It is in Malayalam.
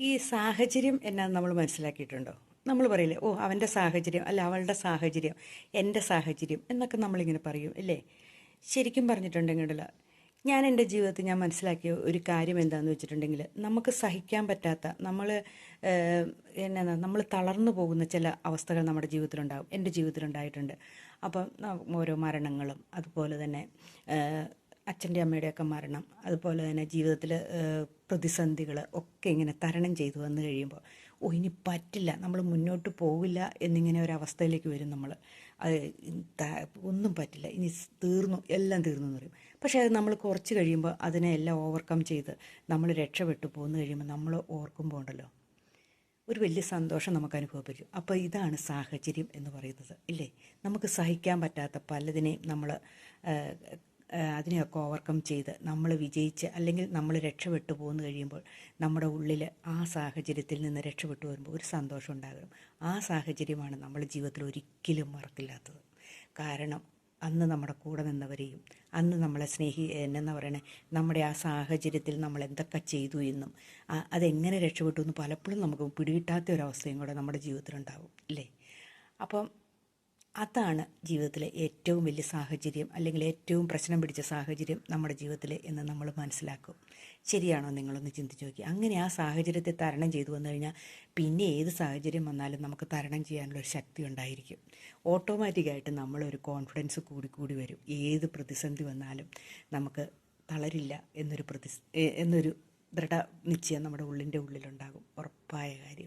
ഈ സാഹചര്യം എന്നാന്ന് നമ്മൾ മനസ്സിലാക്കിയിട്ടുണ്ടോ? നമ്മൾ പറയില്ലേ ഓ അവന്റെ സാഹചര്യം അല്ല അവളുടെ സാഹചര്യം എന്റെ സാഹചര്യം എന്നൊക്കെ നമ്മളിങ്ങനെ പറയും അല്ലേ? ശരിക്കും പറഞ്ഞിട്ടുണ്ടെങ്കിൽ ഞാൻ എന്റെ ജീവിതത്തിൽ ഞാൻ മനസ്സിലാക്കിയ ഒരു കാര്യം എന്താണെന്ന് വെച്ചിട്ടുണ്ടെങ്കിൽ നമുക്ക് സഹിക്കാൻ പറ്റാത്ത നമ്മൾ എന്നാ നമ്മൾ തളർന്നു പോകുന്ന ചില അവസ്ഥകൾ നമ്മുടെ ജീവിതത്തിലുണ്ടാകും എന്റെ ജീവിതത്തിലുണ്ടായിട്ടുണ്ട്. അപ്പം ഓരോ മരണങ്ങളും അതുപോലെ തന്നെ അച്ഛന്റെ അമ്മയുടെയൊക്കെ മരണം അതുപോലെ തന്നെ ജീവിതത്തിൽ പ്രതിസന്ധികൾ ഒക്കെ ഇങ്ങനെ തരണം ചെയ്തു വന്നു കഴിയുമ്പോൾ ഓ ഇനി പറ്റില്ല നമ്മൾ മുന്നോട്ട് പോവില്ല എന്നിങ്ങനെ ഒരവസ്ഥയിലേക്ക് വരും നമ്മൾ അത് ഒന്നും പറ്റില്ല ഇനി തീർന്നു എല്ലാം തീർന്നു എന്ന് പറയും. പക്ഷേ അത് നമ്മൾ കുറച്ച് കഴിയുമ്പോൾ അതിനെ എല്ലാം ഓവർകം ചെയ്ത് നമ്മൾ രക്ഷപ്പെട്ടു പോന്നു കഴിയുമ്പോൾ നമ്മൾ ഓർക്കുമ്പോൾ ഉണ്ടല്ലോ ഒരു വലിയ സന്തോഷം നമുക്ക് അനുഭവപ്പെടും. അപ്പോൾ ഇതാണ് സാഹചര്യം എന്ന് പറയുന്നത് ഇല്ലേ? നമുക്ക് സഹിക്കാൻ പറ്റാത്ത പലതിനെയും നമ്മൾ അതിനെയൊക്കെ ഓവർകം ചെയ്ത് നമ്മൾ വിജയിച്ച് അല്ലെങ്കിൽ നമ്മൾ രക്ഷപ്പെട്ടു പോകുന്നു കഴിയുമ്പോൾ നമ്മുടെ ഉള്ളിൽ ആ സാഹചര്യത്തിൽ നിന്ന് രക്ഷപ്പെട്ടു വരുമ്പോൾ ഒരു സന്തോഷം ഉണ്ടാകും ആ സാഹചര്യമാണ് നമ്മൾ ജീവിതത്തിൽ ഒരിക്കലും മറക്കില്ലാത്തത്. കാരണം അന്ന് നമ്മുടെ കൂടെ നിന്നവരെയും അന്ന് നമ്മളെ സ്നേഹി എന്നെന്ന് പറയണേ നമ്മുടെ ആ സാഹചര്യത്തിൽ നമ്മൾ എന്തൊക്കെ ചെയ്തു എന്നും അതെങ്ങനെ രക്ഷപ്പെട്ടു എന്ന് പലപ്പോഴും നമുക്ക് പിടികിട്ടാത്ത ഒരവസ്ഥയും കൂടെ നമ്മുടെ ജീവിതത്തിലുണ്ടാവും അല്ലേ? അപ്പം അതാണ് ജീവിതത്തിലെ ഏറ്റവും വലിയ സാഹചര്യം അല്ലെങ്കിൽ ഏറ്റവും പ്രശ്നം പിടിച്ച സാഹചര്യം നമ്മുടെ ജീവിതത്തിൽ എന്ന് നമ്മൾ മനസ്സിലാക്കും. ശരിയാണോ നിങ്ങളൊന്ന് ചിന്തിച്ച് നോക്കി. അങ്ങനെ ആ സാഹചര്യത്തെ തരണം ചെയ്തു വന്നു കഴിഞ്ഞാൽ പിന്നെ ഏത് സാഹചര്യം വന്നാലും നമുക്ക് തരണം ചെയ്യാനുള്ള ഒരു ശക്തി ഉണ്ടായിരിക്കും. ഓട്ടോമാറ്റിക്കായിട്ട് നമ്മളൊരു കോൺഫിഡൻസ് കൂടി കൂടി വരും. ഏത് പ്രതിസന്ധി വന്നാലും നമുക്ക് തളരില്ല എന്നൊരു പ്രതി എന്നൊരു ദൃഢ നിശ്ചയം നമ്മുടെ ഉള്ളിന്റെ ഉള്ളിലുണ്ടാകും. ഉറപ്പായ കാര്യമാണ്